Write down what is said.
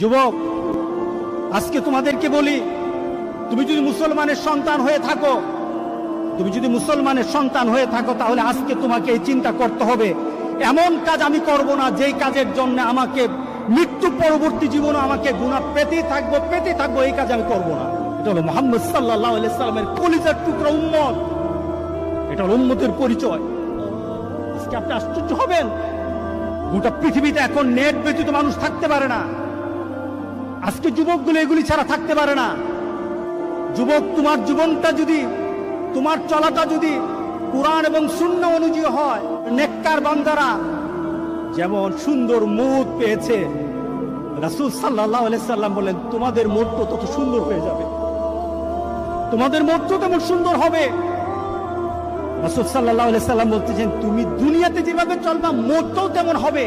যুবক, আজকে তোমাদেরকে বলি, তুমি যদি মুসলমানের সন্তান হয়ে থাকো, তুমি যদি মুসলমানের সন্তান হয়ে থাকো, তাহলে আজকে তোমাকে এই চিন্তা করতে হবে। এমন কাজ আমি করব না, যেই কাজের জন্য আমাকে মৃত্যু পরবর্তী জীবনে আমাকে গুণা পেতেই থাকব পেতে থাকব, এই কাজ আমি করব না। এটা হলো মোহাম্মদ সাল্লাহ সাল্লামের কলিজার টুকরা উম্মত। এটা হলো উম্মতের পরিচয়। আজকে আপনি আশ্চর্য হবেন। গোটা পৃথিবীতে এখন নেট ব্যতীত মানুষ থাকতে পারে না। আজকে যুবকগুলো এগুলি ছাড়া থাকতে পারে না। যুবক, তোমার জীবনটা যদি, তোমার চলাটা যদি কোরআন এবং শূন্য অনুযায়ী হয়, নেককার বান্দারা যেমন সুন্দর মুখ পেয়েছে, রাসুল সাল্লাহ সাল্লাম বলেন, তোমাদের মোট তত সুন্দর হয়ে যাবে। তোমাদের মোট তেমন সুন্দর হবে। রাসুল সাল্লাহ সাল্লাম বলতেছেন, তুমি দুনিয়াতে যেভাবে চলবা মোটটাও তেমন হবে।